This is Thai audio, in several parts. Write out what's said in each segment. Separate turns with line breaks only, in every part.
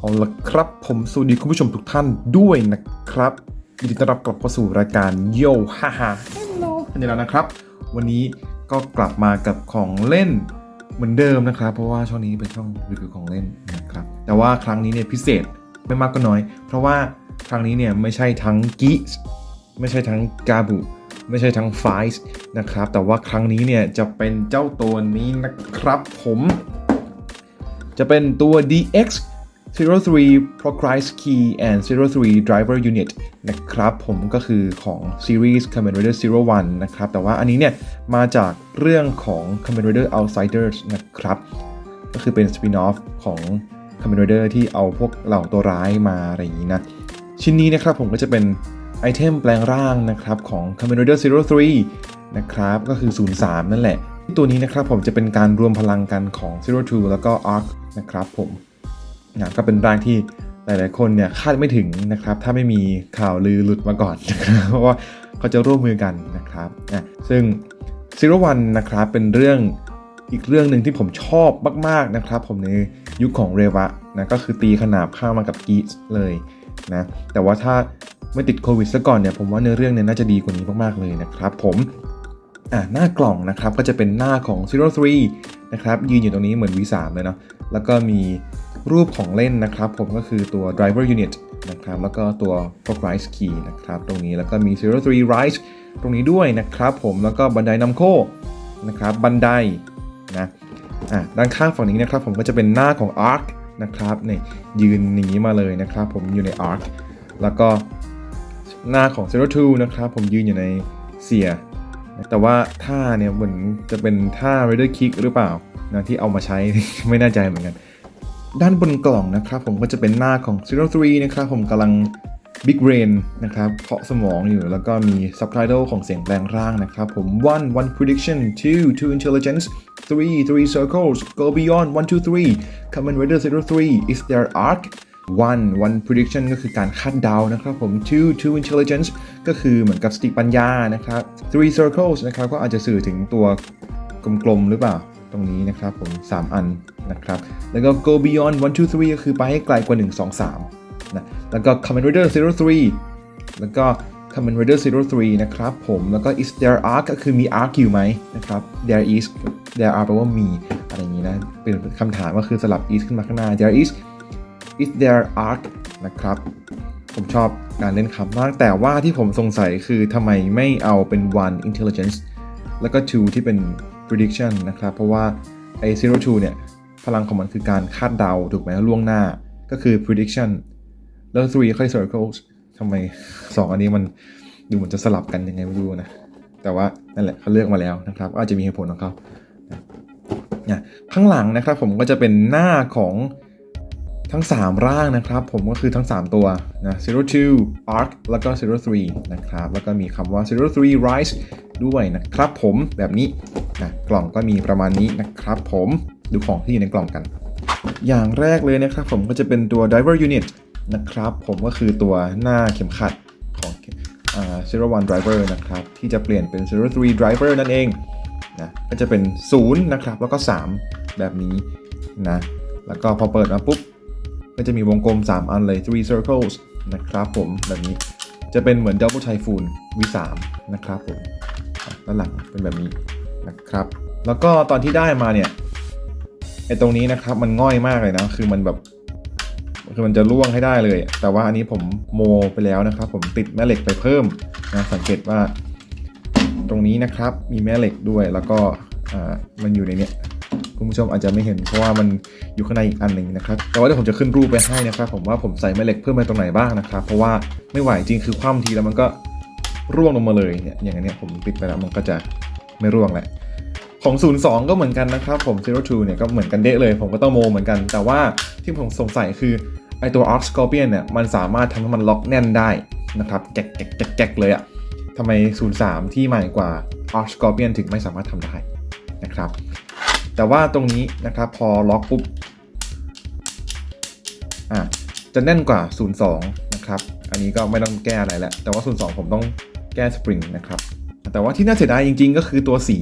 เอาละครับผมสวัสดีคุณผู้ชมทุกท่านด้วยนะครับยินดีต้อนรับกลับเข้าสู่รายการโยฮ่าฮ่าเฮลโลกันอีกแล้วนะครับ วันนี้ก็กลับมากับของเล่นเหมือนเดิมนะครับ เพราะว่าช่องนี้เป็นช่องรีวิวของเล่นนะครับ แต่ว่าครั้งนี้เนี่ยพิเศษไม่มากก็น้อย เพราะว่าครั้งนี้เนี่ยไม่ใช่ทั้งกีสไม่ใช่ทั้งกาบูไม่ใช่ทั้งไฟส์นะครับ แต่ว่าครั้งนี้เนี่ยจะเป็นเจ้าตัวนี้นะครับผม จะเป็นตัว DX 03 Progress Key and 03 Driver Unit นะครับ ผมก็คือของซีรีส์ Kamen Rider 01 นะครับ แต่ว่าอันนี้เนี่ย มาจากเรื่องของ Kamen Rider Outsiders นะครับ ก็คือเป็น spin-off ของ Kamen Rider ที่เอาพวกเหล่าตัวร้ายมาอะไรอย่างนี้นะ ชิ้นนี้นะครับผมก็จะเป็นไอเทมแปลงร่างนะครับของ Kamen Rider 03 นะครับ ก็คือ 03 นั่นแหละ ตัวนี้นะครับผมจะเป็นการรวมพลังกันของ02แล้วก็ Arc นะครับผม นะก็เป็นร่างที่หลาย ๆ คนเนี่ยคาดไม่ถึงนะครับ ถ้าไม่มีข่าวลือหลุดมาก่อนนะครับเพราะว่าเขาจะร่วมมือกันนะครับอะซึ่ง Zero One นะครับเป็นเรื่องอีกเรื่องหนึ่งที่ผมชอบมาก ๆ นะครับ ผมในยุคของเรวะนะก็คือตีขนาบข้ามากับกีสเลยนะแต่ว่าถ้าไม่ติดโควิดซะก่อนเนี่ยผมว่าเนื้อเรื่องเนี่ยน่าจะดีกว่านี้มาก ๆ เลยนะครับ ผมอะหน้ากล่องนะครับก็จะเป็นหน้าของ Zero Three นะครับยืนอยู่ตรงนี้เหมือน V3 เลยเนาะแล้วก็มี รูปของเล่นนะครับ ผมก็คือตัว driver unit นะครับ แล้วก็ตัว progress key นะครับ ตรงนี้แล้วก็มี Zero Three Rise ตรงนี้ด้วยนะครับ ผมแล้วก็บันไดนำโคนะครับบันไดนะอะด้านข้างฝั่งนี้นะครับ ผมก็จะเป็นหน้าของ Arc นะครับนี่ยืนหนีมาเลยนะครับ ผมอยู่ใน Arc แล้วก็หน้าของ Zero Two นะครับ ผมยืนอยู่ในเสียแต่ว่าท่าเนี่ยเหมือนจะเป็นท่า Rider Kick หรือเปล่านะที่เอามาใช้ไม่แน่ใจเหมือนกัน ด้านบนกล่องนะครับผมก็จะเป็นหน้าของ Zero Three นะครับผมกำลัง Big Brain นะครับเคาะสมองอยู่แล้วก็มี Subtitle ของเสียงแปลงร่างนะครับผม one one prediction two two intelligence three three circles go beyond one two three Kamen Rider Zero Three is their arc one one prediction ก็คือการคาดเดานะครับผม two two intelligence ก็คือเหมือนกับสติปัญญานะครับ three circles นะครับก็อาจจะสื่อถึงตัวกลมๆหรือเปล่า รงนี้นะครับผม 3 อันนะครับ แล้วก็ go beyond 1 2 3 ก็คือไปให้ไกลกว่า 1 2 3นะแล้วก็ Kamen Rider 03 แล้วก็ Kamen Rider 03 นะครับผมแล้วก็ is there arc ก็คือมี arc อยู่ไหมนะครับ there is there are แปลว่ามีอะไรอย่างนี้นะ เป็นคำถามก็คือสลับ is ขึ้นมาข้างหน้า there is is there arc นะครับผมชอบการเล่นคำมาก แต่ว่าที่ผมสงสัยคือทำไมไม่เอาเป็น one intelligence แล้วก็ two ที่เป็น prediction นะครับ เพราะว่าไอ้ zero two เนี่ย พลังของมันคือการคาดเดาถูกไหมล่วงหน้าก็คือ prediction แล้ว three ค่อย circles ทำไม 2 อันนี้มันดูเหมือนจะสลับกันยังไงไม่รู้นะ แต่ว่านั่นแหละเขาเลือกมาแล้วนะครับ อาจจะมีเหตุผลของเขานะนะข้างหลังนะครับผมก็จะเป็นหน้าของ ทั้ง 3 ร่างนะครับ ผมก็คือทั้ง 3 ตัวนะ zero two arc แล้วก็ zero three นะครับ แล้วก็มีคำว่า zero three rise ด้วยนะครับผมแบบนี้นะกล่องก็มีประมาณนี้นะครับผมดูของที่อยู่ในกล่องกัน อย่างแรกเลยนะครับผมก็จะเป็นตัว driver unit นะครับ ผมก็คือตัวหน้าเข็มขัดของอ่า zero one driver นะครับ ที่จะเปลี่ยนเป็น zero three driver นั่นเองนะก็จะเป็น 0 นะครับ แล้วก็ 3 แบบนี้นะแล้วก็พอเปิดมาปุ๊บ ก็จะมีวงกลม 3 อันเลย three circles นะครับผมแบบนี้จะเป็นเหมือน double typhoon V3 นะครับผมด้านหลังเป็นแบบนี้นะครับ แล้วก็ตอนที่ได้มาเนี่ยไอตรงนี้นะครับมันง่อยมากเลยนะ คือมันแบบคือมันจะล่วงให้ได้เลย แต่ว่าอันนี้ผมโมไปแล้วนะครับ ผมติดแม่เหล็กไปเพิ่มนะสังเกตว่า ตรงนี้นะครับมีแม่เหล็กด้วยแล้วก็อ่ามันอยู่ในเนี้ย คุณผู้ชมอาจจะไม่เห็นเพราะว่ามันอยู่ข้างในอีกอันหนึ่งนะครับแต่ว่าเดี๋ยวผมจะขึ้นรูปไปให้นะครับผมว่าผมใส่แม่เหล็กเพิ่มไปตรงไหนบ้างนะครับเพราะว่าไม่ไหวจริงคือคว่ำทีแล้วมันก็ร่วงลงมาเลยเนี่ยอย่างนเนี้ยผมติดไปแล้วมันก็จะไม่ร่วงแหละของ 02 ก็เหมือนกันนะครับผม02เนี่ยก็เหมือนกันเดะเลย ผมก็ต้องโมเหมือนกัน แต่ว่าที่ผมสงสัยคือไอตัว Arc Scorpion เนี่ยมันสามารถทำให้มันล็อกแน่นได้นะครับแจกแจกแจกแจกเลยอะทำไม 03 ที่ใหม่กว่า Arc Scorpion ถึงไม่สามารถทำได้นะครับ แต่ว่าตรงนี้นะครับพอล็อกปุ๊บอะจะแน่นกว่า 02 นะครับ อันนี้ก็ไม่ต้องแก้อะไรแล้ว แต่ว่า 02 ผมต้องแก้สปริงนะครับ แต่ว่าที่น่าเสียดายจริง ๆ ก็คือตัวสี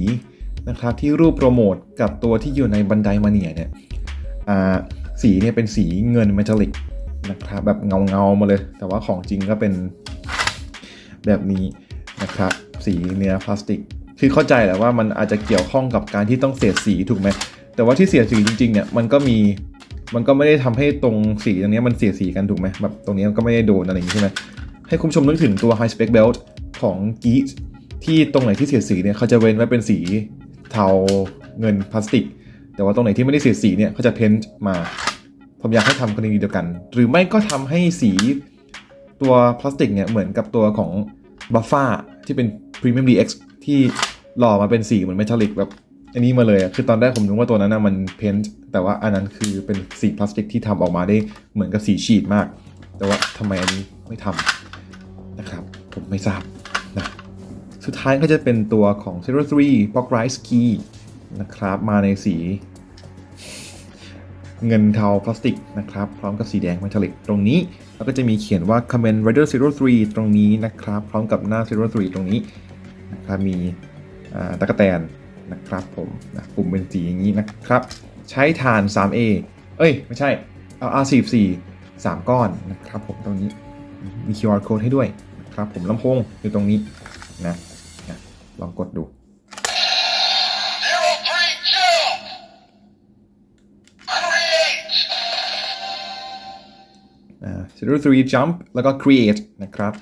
นะครับที่รูปโปรโมทกับตัวที่อยู่ในบันไดมาเนียเนี่ยอ่าสีเนี่ยเป็นสีเงินเมทัลลิกนะครับแบบเงาเงาๆมาเลย แต่ว่าของจริงก็เป็นแบบนี้นะครับ สีเนื้อพลาสติก คือเข้าใจแหละว่ามันอาจจะเกี่ยวข้องกับการที่ต้องเสียดสีถูกไหมแต่ว่าที่เสียดสีจริงๆเนี่ยมันก็มีมันก็ไม่ได้ทำให้ตรงสีตรงเนี้ยมันเสียดสีกันถูกไหมแบบตรงนี้มันก็ไม่ได้โดนอะไรอย่างนี้ใช่ไหมให้คุณผู้ชมนึกถึงตัว High Spec Belt ของ Geek ที่ตรงไหนที่เสียดสีเนี่ยเขาจะเว้นไว้เป็นสีเทาเงินพลาสติก แต่ว่าตรงไหนที่ไม่ได้เสียดสีเนี่ยเขาจะเพ้นท์มา ผมอยากให้ทำกรณีเดียวกัน หรือไม่ก็ทำให้สีตัวพลาสติกเนี่ยเหมือนกับตัวของบัฟฟ้าที่เป็น Premium DX ที่หล่อมาเป็นสีเหมือนเมทัลลิกแบบอันนี้มาเลยอะคือตอนแรกผมนึกว่าตัวนั้นนะมันเพ้นท์แต่ว่าอันนั้นคือเป็นสีพลาสติกที่ทำออกมาได้เหมือนกับสีฉีดมาก แต่ว่าทำไมอันนี้ไม่ทำนะครับ ผมไม่ทราบนะสุดท้ายก็จะเป็นตัวของ Zero Three Box Rice Key นะครับ มาในสี เงินเทาพลาสติกนะครับ พร้อมกับสีแดงเมทัลลิกตรงนี้ แล้วก็จะมีเขียนว่า Kamen Rider Zero 3ตรงนี้นะครับ พร้อมกับหน้า Zero 3ตรงนี้ นะครับมีตะกแตนนะครับผมนะปุ่มเป็นสีอย่างนี้นะครับ ใช้ฐาน 3A เอ้ย ไม่ใช่เอา R44 3 ก้อนนะครับผมตรงนี้มี QR code ให้ด้วยนะครับผมลำโพงอยู่ตรงนี้นะนะลองกดดู
Zero three two. Create.
อ่า zero three jump แล้วก็ create นะครับ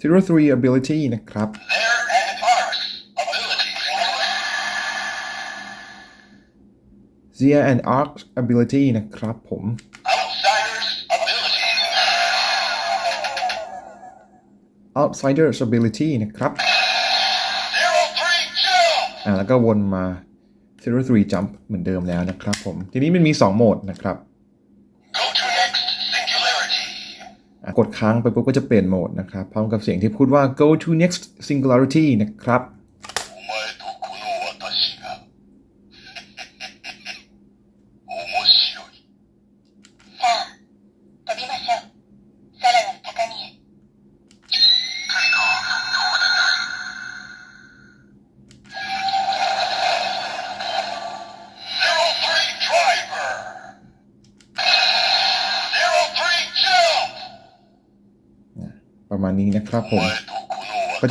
zero three ability
นะครับ
There and arcs ability.
Zia and arc ability นะครับผม
Outsiders ability.
outsiders ability นะครับ
Zero three two.
อ่าแล้วก็วนมา zero three jump เหมือนเดิมแล้วนะครับผม ทีนี้มันมี 2 โหมดนะครับ กดค้างไปปุ๊บก็จะเปลี่ยนโหมดนะครับ พร้อมกับเสียงที่พูดว่า go to next singularity นะครับ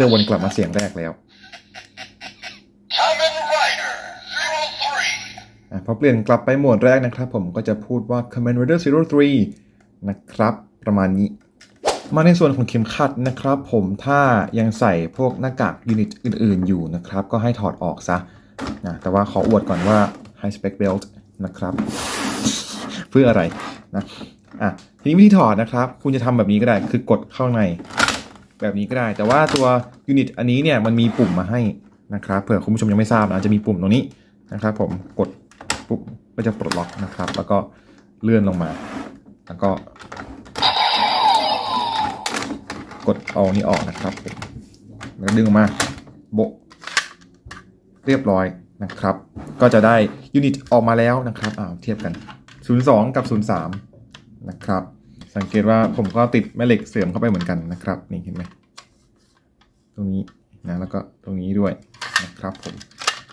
จะวนกลับมาเสียงแรกแล้วอพอเปลี่ยนกลับไปหมดแรกนะครับ ผมก็จะพูดว่า Kamen Rider Zero Three นะครับ ประมาณนี้ มาในส่วนของเข็มขัดนะครับ ผมถ้ายังใส่พวกหน้ากากยูนิตอื่น ๆ อยู่นะครับ ก็ให้ถอดออกซะนะแต่ว่าขออวดก่อนว่า High Spec Belt นะครับ เพื่ออะไรนะอะทีนี้วิธีถอดนะครับ คุณจะทำแบบนี้ก็ได้คือกดเข้าใน แบบนี้ก็ได้ แต่ว่าตัวยูนิตอันนี้เนี่ยมันมีปุ่มมาให้นะครับเผื่อคุณผู้ชมยังไม่ทราบนะจะมีปุ่มตรงนี้นะครับ ผมกดปุ๊บก็จะปลดล็อกนะครับ แล้วก็เลื่อนลงมา แล้วก็ กดเอานี้ออกนะครับแล้วดึงออกมาโบเรียบร้อยนะครับ ก็จะได้ยูนิตออกมาแล้วนะครับอ่าเทียบกัน 02 กับ 03 นะครับ สังเกตว่าผมก็ติดแม่เหล็กเสื่อมเข้าไปเหมือนกันนะครับ นี่เห็นไหมตรงนี้นะแล้วก็ตรงนี้ด้วยนะครับผม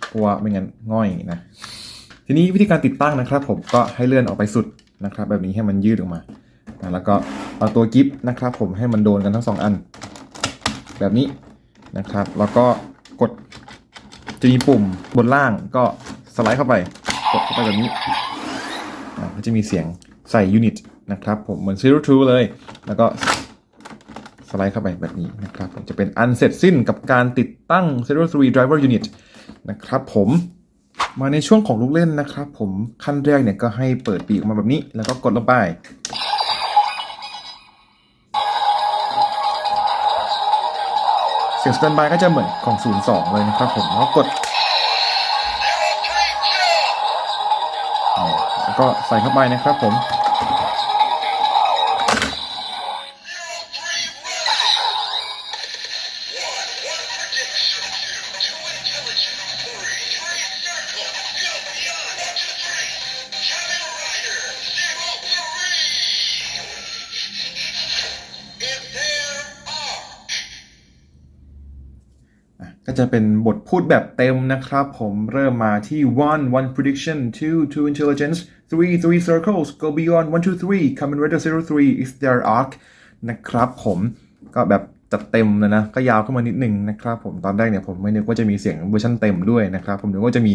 เพราะว่าไม่งั้นง่อยนะทีนี้วิธีการติดตั้งนะครับ ผมก็ให้เลื่อนออกไปสุดนะครับ แบบนี้ให้มันยืดออกมานะแล้วก็เอาตัวกิฟนะครับ ผมให้มันโดนกันทั้งสองอัน แบบนี้นะครับ แล้วก็กดจะมีปุ่มบนล่างก็สไลด์เข้าไป กดเข้าไปแบบนี้อ่าจะมีเสียงใส่ยูนิต นะครับผมเหมือน Zero Two เลย แล้วก็สไลด์เข้าไปแบบนี้นะครับผมจะเป็นอันเสร็จสิ้นกับการติดตั้ง Zero Three Driver Unit นะครับผมมาในช่วงของลูกเล่นนะครับผมขั้นแรกเนี่ยก็ให้เปิดปีกออกมาแบบนี้ แล้วก็กดลงไปเสียงสแตนบายก็จะเหมือนของ 02 เลยนะครับผมแล้วกดแล้วก็ใส่เข้าไปนะครับผม จะเป็นบทพูดแบบเต็มนะครับผมเริ่มมาที่ one one prediction two two intelligence three three circles go beyond one two three Kamen Rider zero three is their arc นะครับผมก็แบบจัดเต็มเลยนะ ก็ยาวขึ้นมานิดนึงนะครับผมตอนแรกเนี่ยผมไม่นึกว่าจะมีเสียงเวอร์ชันเต็มด้วยนะครับ ผมนึกว่าจะมี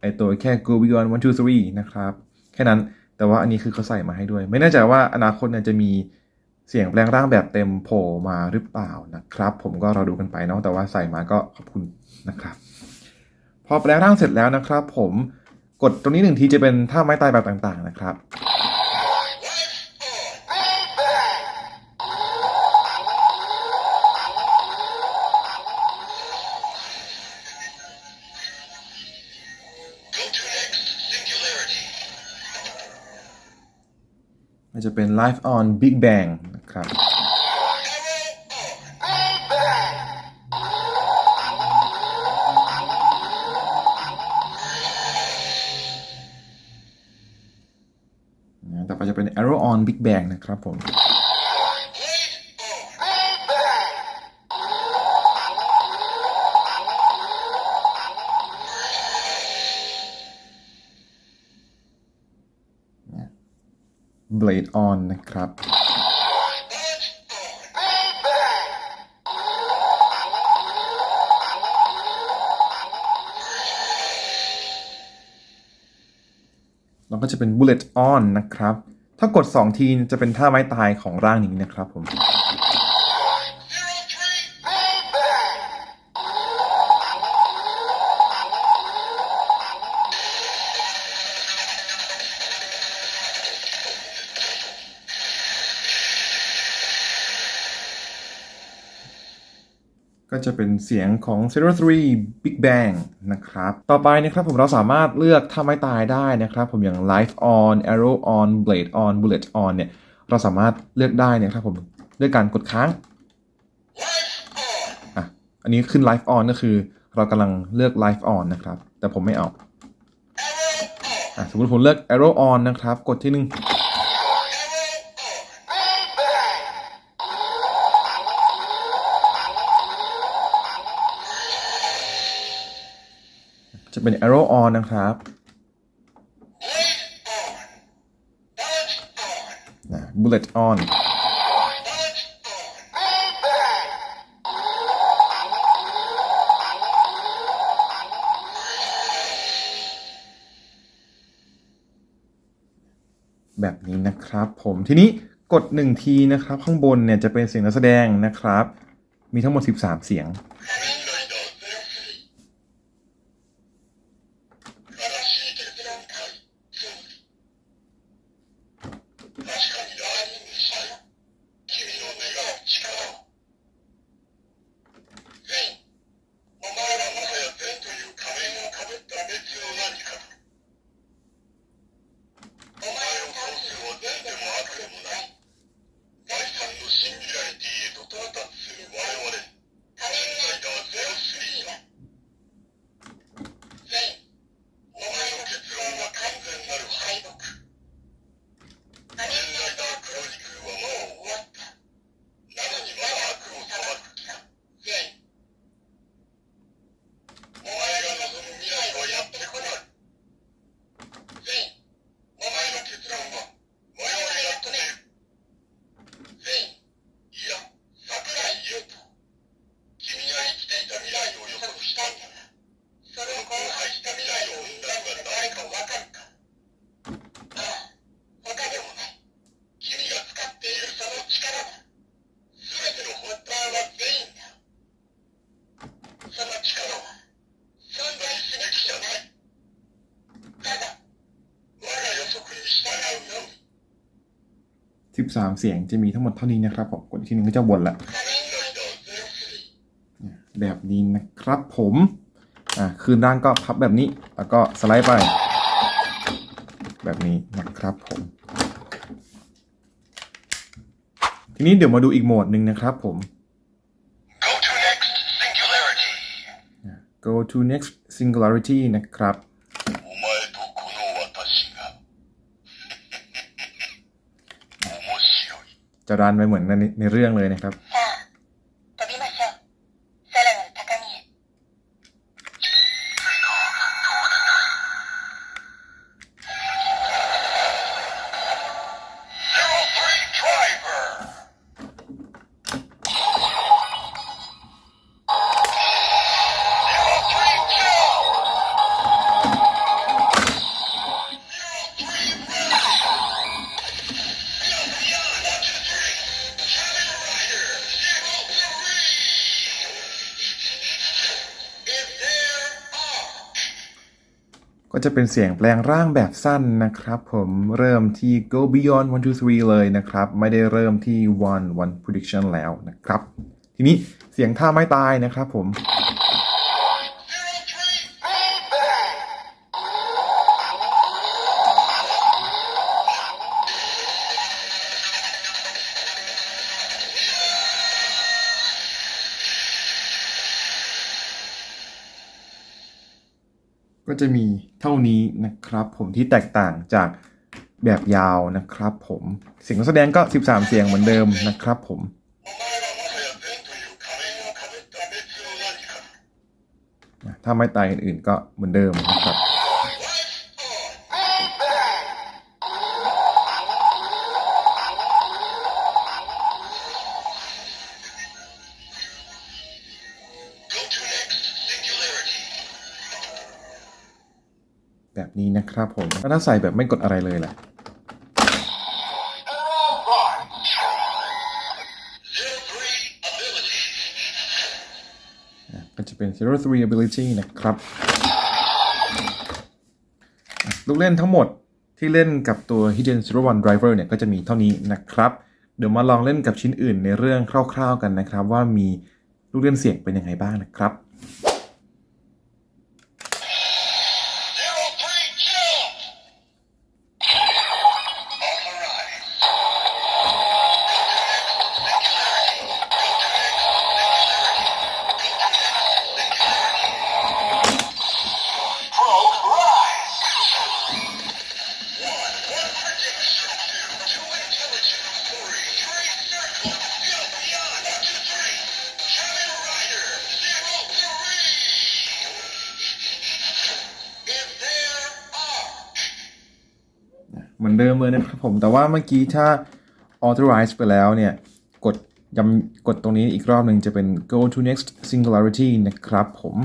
ไอตัวแค่ go beyond one two three นะครับ แค่นั้นแต่ว่าอันนี้คือเขาใส่มาให้ด้วย ไม่แน่ใจว่าอนาคตเนี่ยจะมี เสียงแปลงร่างแบบเต็มโผล่มาหรือเปล่านะครับ ผมก็รอดูกันไปเนาะแต่ว่าใส่มาก็ขอบคุณนะครับ พอแปลงร่างเสร็จแล้วนะครับ ผมกดตรงนี้หนึ่งทีจะเป็นท่าไม้ตายแบบต่างๆนะครับ มันจะเป็น Live on Big Bang นะครับต่อไปจะเป็น Arrow on Big Bang นะครับผม Blade on นะครับแล้วก็จะเป็น bullet on นะครับ ถ้ากด 2 ทีจะเป็นท่าไม้ตายของร่างนี้นะครับผม จะเป็นเสียงของ Zero Three Big Bang นะครับ ต่อไปนะครับผมเราสามารถเลือกท่าไม้ตายได้นะครับผมอย่าง Life on Arrow on Blade on Bullet on เนี่ยเราสามารถเลือกได้นะครับผมด้วยการกดค้างอะอันนี้ขึ้น Life on ก็คือเรากำลังเลือก Life on นะครับ แต่ผมไม่เอาอะสมมติผมเลือก Arrow on นะครับ กดที่หนึ่ง จะเป็น Arrow on นะครับ
Bullet on.
นะ Bullet on
Bullet on.
แบบนี้นะครับผมทีนี้กด 1 ทีนะครับ ข้างบนเนี่ยจะเป็นเสียงนักแสดงนะครับ มีทั้งหมด 13 เสียง 13 เสียงจะมีทั้งหมดเท่านี้นะครับผมกดอีกทีนึงก็จะวนละแบบนี้นะครับผมอ่าคืนด้านก็พับแบบนี้ แล้วก็สไลด์ไป แบบนี้นะครับผม ทีนี้เดี๋ยวมาดูอีกโหมดหนึ่งนะครับผม
go to next singularity
นะครับ จะรันไปเหมือนในในเรื่องเลยนะครับ ก็จะเป็นเสียงแปลงร่างแบบสั้นนะครับ ผมเริ่มที่ go beyond 1 2 3เลยนะครับ ไม่ได้เริ่มที่ one one prediction แล้วนะครับ ทีนี้เสียงท่าไม้ตายนะครับผม ก็จะมีเท่านี้นะครับผมที่แตกต่างจากแบบยาวนะครับผมเสียงแสดงก็ 13 เสียงเหมือนเดิมนะครับผมถ้าไม่ตายอื่นๆก็เหมือนเดิมนะครับ นี้นะครับผมแล้วถ้าใส่แบบไม่กดอะไรเลยล่ะ
zero three ability
อะก็จะเป็น zero three ability นะครับ ลูกเล่นทั้งหมดที่เล่นกับตัว hidden zero one driver เนี่ยก็จะมีเท่านี้นะครับ เดี๋ยวมาลองเล่นกับชิ้นอื่นในเรื่องคร่าวๆกันนะครับ ว่ามีลูกเล่นเสียงเป็นยังไงบ้างนะครับ ผมแต่ว่าเมื่อกี้ถ้า authorize ไปแล้วเนี่ย กดย้ำกดตรงนี้อีกรอบหนึ่งจะเป็น go to next singularity นะครับผม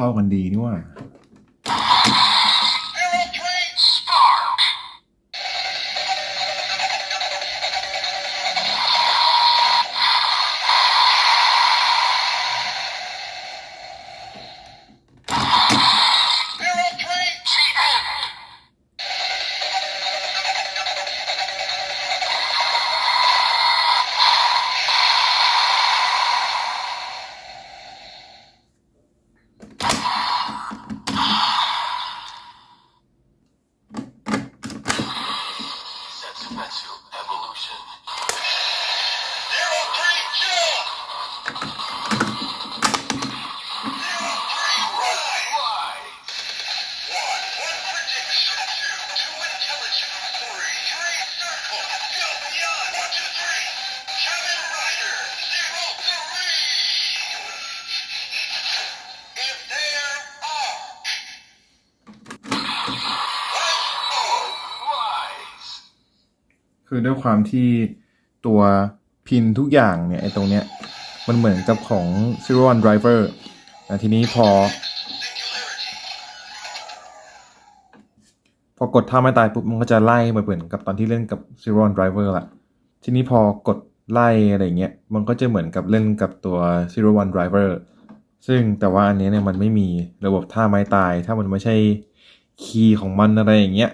เข้ากันดีนี่หว่า คือด้วยความที่ตัวพินทุกอย่างเนี่ยไอ้ตรงเนี้ยมันเหมือนกับของ Zero One Driver นะทีนี้พอ พอกดท่าไม่ตายปุ๊บมันก็จะไล่มาเหมือนกับตอนที่เล่นกับ Zero One Driver ละทีนี้พอกดไล่อะไรเงี้ยมันก็จะเหมือนกับเล่นกับตัว Zero One Driver ซึ่งแต่ว่าอันนี้เนี่ยมันไม่มีระบบท่าไม้ตาย ถ้ามันไม่ใช่คีย์ของมันอะไรอย่างเงี้ย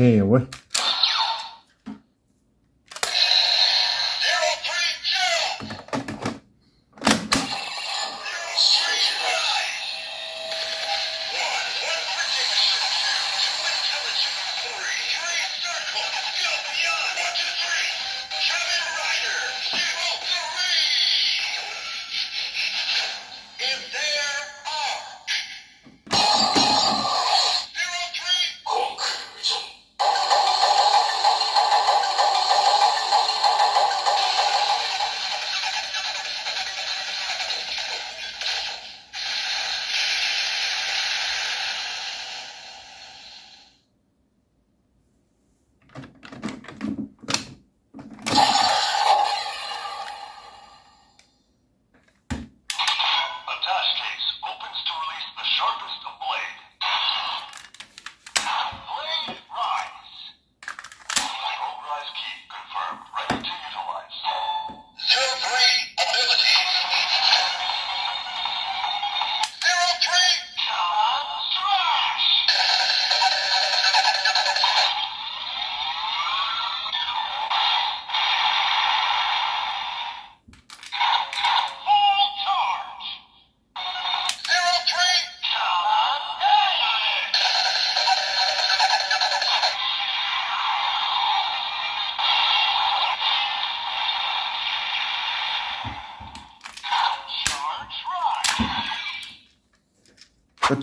เท่ সন্তুষ্ট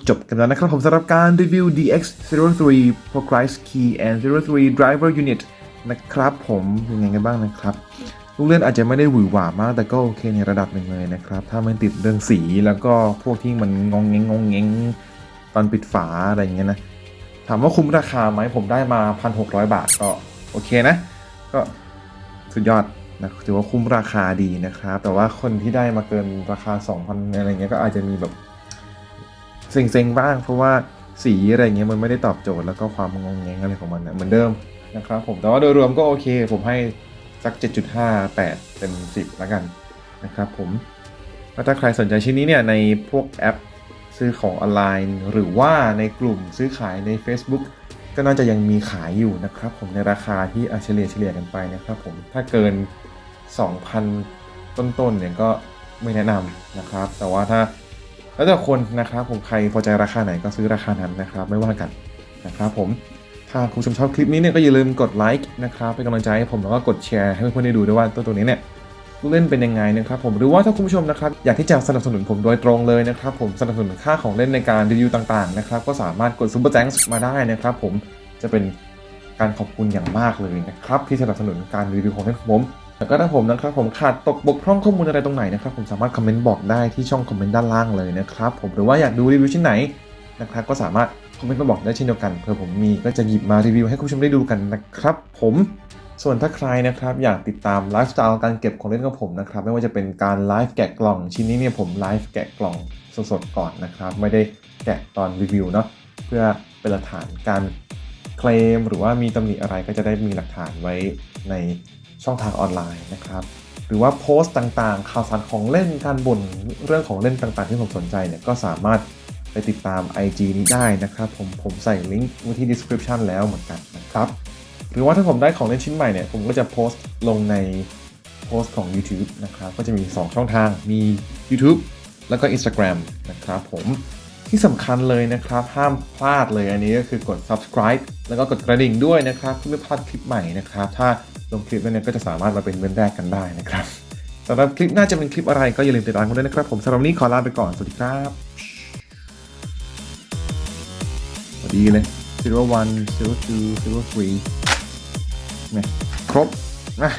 จบกันแล้วนะครับผมสำหรับการรีวิว DX03 Progress Key and 03 Driver Unit นะครับผมเป็นไงกันบ้างนะครับลูกเล่นอาจจะไม่ได้หวือหวามากแต่ก็โอเคในระดับหนึ่งเลยนะครับ ถ้าไม่ติดเรื่องสีแล้วก็พวกที่มันงงเงงงงเงงตอนปิดฝาอะไรอย่างเงี้ยนะ ถามว่าคุ้มราคาไหมผมได้มา 1,600 บาทก็โอเคนะ ก็สุดยอดนะถือว่าคุ้มราคาดีนะครับ แต่ว่าคนที่ได้มาเกินราคา 2,000อะไรเงี้ยก็อาจจะมีแบบ เซ็งๆบ้าง เพราะว่าสีอะไรเงี้ยมันไม่ได้ตอบโจทย์แล้วก็ความงงแงงอะไรของมันนะเหมือนเดิมนะครับผมแต่ว่าโดยรวมก็โอเค ผมให้สัก 7.58 เต็ม 10แล้วกันนะครับผมแล้วถ้าใครสนใจชิ้นนี้เนี่ยในพวกแอปซื้อของออนไลน์ หรือว่าในกลุ่มซื้อขายใน Facebook ก็น่าจะยังมีขายอยู่นะครับผมในราคาที่อะเฉลี่ยเฉลี่ยกันไปนะครับผมถ้าเกิน 2,000 ต้นๆเนี่ยก็ไม่แนะนำนะครับ แต่ว่าถ้า แล้วแต่คนนะครับผมใครพอใจราคาไหนก็ซื้อราคานั้นนะครับ ไม่ว่ากันนะครับผมถ้าคุณผู้ชมชอบคลิปนี้เนี่ยก็อย่าลืมกดไลค์นะครับเป็นกำลังใจให้ผมแล้วก็กดแชร์ให้เพื่อนๆได้ดูด้วยว่าตัวตัวนี้เนี่ยเล่นเป็นยังไงนะครับผมหรือว่าถ้าคุณผู้ชมนะครับอยากที่จะสนับสนุนผมโดยตรงเลยนะครับผมสนับสนุนค่าของเล่นในการรีวิวต่างๆนะครับก็สามารถกดซุปเปอร์แ n งมาได้นะครับผมจะเป็นการขอบคุณอย่างมากเลยนะครับที่สนับสนุนการรีวิวของเล่นของผม แล้วก็ถ้าผมนะครับผมขาดตกบกพร่องข้อมูลอะไรตรงไหนนะครับผมสามารถคอมเมนต์บอกได้ที่ช่องคอมเมนต์ด้านล่างเลยนะครับผมหรือว่าอยากดูรีวิวชิ้นไหนนะครับก็สามารถคอมเมนต์มาบอกได้เช่นเดียวกันเผื่อผมมีก็จะหยิบมารีวิวให้คุณผู้ชมได้ดูกันนะครับผมส่วนถ้าใครนะครับอยากติดตามไลฟ์สไตล์การเก็บของเล่นของผมนะครับไม่ว่าจะเป็นการไลฟ์แกะกล่องชิ้นนี้เนี่ยผมไลฟ์แกะกล่องสดๆก่อนนะครับ ไม่ได้แกะตอนรีวิวเนาะเพื่อเป็นหลักฐานการเคลมหรือว่ามีตำหนิอะไรก็จะได้มีหลักฐานไว้ใน ช่องทางออนไลน์นะครับ หรือว่าโพสต์ต่างๆ ข่าวสารของเล่นการบ่นเรื่องของเล่นต่างๆ ที่ผมสนใจเนี่ยก็สามารถไปติดตาม IG นี้ได้นะครับผมผมใส่ลิงก์ไว้ที่ description แล้วเหมือนกันนะครับหรือว่าถ้าผมได้ของเล่นชิ้นใหม่เนี่ยผมก็จะโพสต์ลงในโพสต์ของ YouTube นะครับก็จะมี 2 ช่องทางมี YouTube แล้วก็ Instagram นะครับผมที่สำคัญเลยนะครับ ห้ามพลาดเลยอันนี้ก็คือกด subscribe แล้วก็กดกระดิ่งด้วยนะครับเพื่อไม่พลาดคลิปใหม่นะครับ ถ้า ลงคลิปแล้วเนี่ยก็จะสามารถมาเป็นเว้นแรกกันได้นะครับสำหรับคลิปหน้าจะเป็นคลิปอะไรก็อย่าลืมติดตามกันด้วยนะครับ ผมสำหรับนี้ขอลาไปก่อน สวัสดีครับสวัสดีเลย zero one zero two zero three เนี่ยครบนะ